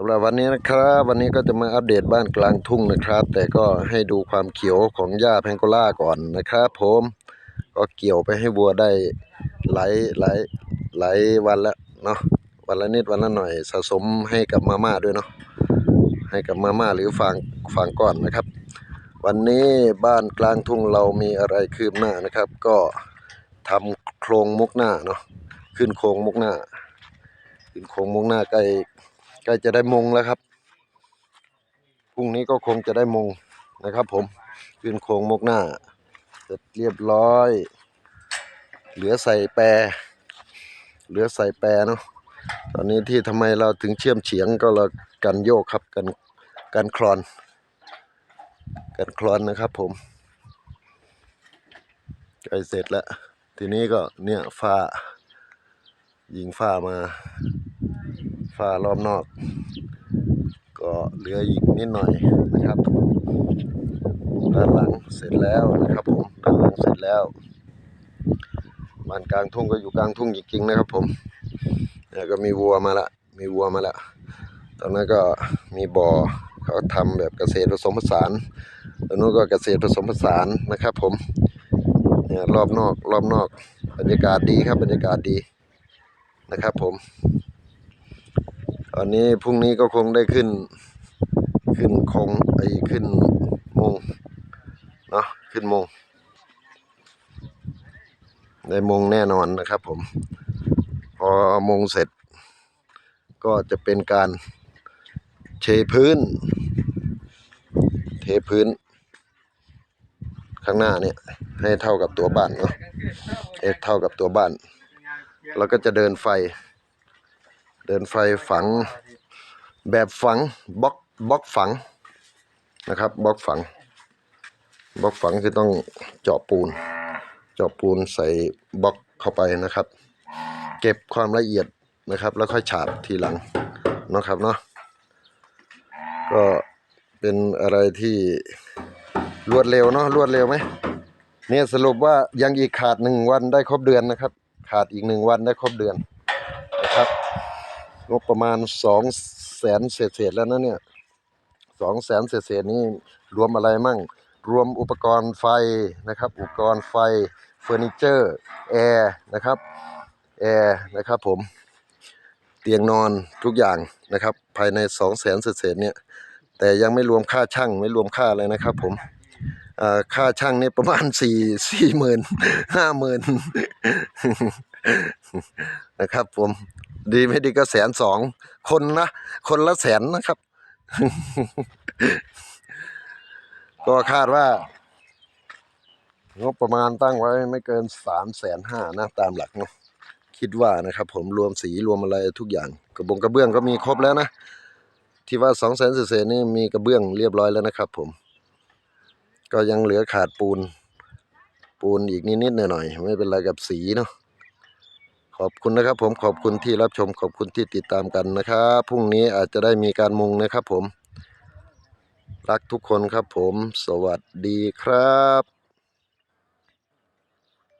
สำหรับวันนี้นะครับ วันนี้ก็จะมาอัปเดตบ้านกลางทุ่งนะครับ แต่ก็ให้ดูความเขียวของหญ้าแพงโกล่าก่อนนะครับผมก็เกี่ยวไปให้วัวได้หลายหลายหลายวันแล้วเนาะวันละนิดวันละหน่อยสะสมให้กับมาม่าด้วยเนาะให้กับมาม่าหรือฟางฟางก้อนนะครับ วันนี้บ้านกลางทุ่งเรามีอะไรคืบหน้านะครับ ก็ทำโครงมุกหน้าเนาะขึ้นโครงมุกหน้า ขึ้นโครงมุกหน้าใกล้ กล้จะได้มงแล้วครับพรุ่งนี้ก็คงจะได้มงนะครับ ผมขึ้นโครงมกหน้าเสร็จเรียบร้อย เหลือใส่แปร เหลือใส่แปรเนาะตอนนี้ที่ทำไมเราถึงเชื่อมเฉียงก็เรากันโยกครับกันกันคลอน กันคลอนนะครับ ผมใกล้เสร็จแล้ว ทีนี้ก็เนี่ยฝ้ายิงฝ้ามา ฝ้ารอบนอก ก็เหลืออีกนิดหน่อยนะครับด้านหลังเสร็จแล้วนะครับผมด้านหลังเสร็จแล้วบ้านกลางทุ่งก็อยู่กลางทุ่งจริงๆนะครับ ผมเนี่ยก็มีวัวมาละมีวัวมาละตอนนั้นก็มีบ่อเขาทำแบบเกษตรผสมผสานตอนนู้นก็เกษตรผสมผสานนะครับ ผมเนี่ยรอบนอกรอบนอกบรรยากาศดีครับบรรยากาศดีนะครับผม อนนี้พรุ่งนี้ก็คงได้ขึ้น ขึ้นคงไอ้ขึ้นมงเนาะขึ้นมงได้มงแน่นอนนะครับผม พอมงเสร็จ ก็จะเป็นการเทพื้น เทพื้น ข้างหน้าเนี่ยให้เท่ากับตัวบ้านเนาะให้เท่ากับตัวบ้าน แล้วก็จะเดินไฟ เดินไฟฝังแบบฝังบล็อกบล็อกฝังนะครับบล็อกฝังบล็อกฝังคือต้องเจาะปูน เจาะปูนใส่บล็อกเข้าไปนะครับ เก็บความละเอียดนะครับ แล้วค่อยฉาบทีหลังนะครับเนาะก็เป็นอะไรที่รวดเร็วเนาะรวดเร็วไหมเนี่ยสรุปว่ายังอีกขาดหนึ่งวันได้ครบเดือนนะครับ ขาดอีกหนึ่งวันได้ครบเดือน งบประมาณสองแสนเศษๆแล้วนะเนี่ยสองแสนเศษๆนี่รวมอะไรมั่ง รวมอุปกรณ์ไฟนะครับ อุปกรณ์ไฟเฟอร์นิเจอร์แอร์นะครับแอร์นะครับผมเตียงนอนทุกอย่างนะครับ ภายในสองแสนเศษเนี่ย แต่ยังไม่รวมค่าช่างไม่รวมค่าอะไรนะครับ ผมค่าช่างนี่ประมาณสี่สี่หมื่นห้าหมื่นนะครับผม ดีไม่ดีก็แสนสองคนนะคนละแสนนะครับ ก็คาดว่างบประมาณตั้งไว้ไม่เกินสามแสนห้านะตามหลักเนาะคิดว่านะครับ ผมรวมสีรวมอะไรทุกอย่าง กระบงกระเบื้องก็มีครบแล้วนะที่ว่าสองแสนเศษนี่มีกระเบื้องเรียบร้อยแล้วนะครับ ผม ก็ยังเหลือขาดปูน ปูนอีกนิดๆหน่อยๆไม่เป็นไรกับสีเนาะ ขอบคุณนะครับผมขอบคุณที่รับชมขอบคุณที่ติดตามกันนะครับพรุ่งนี้อาจจะได้มีการมุงนะครับผม รักทุกคนครับผม สวัสดีครับ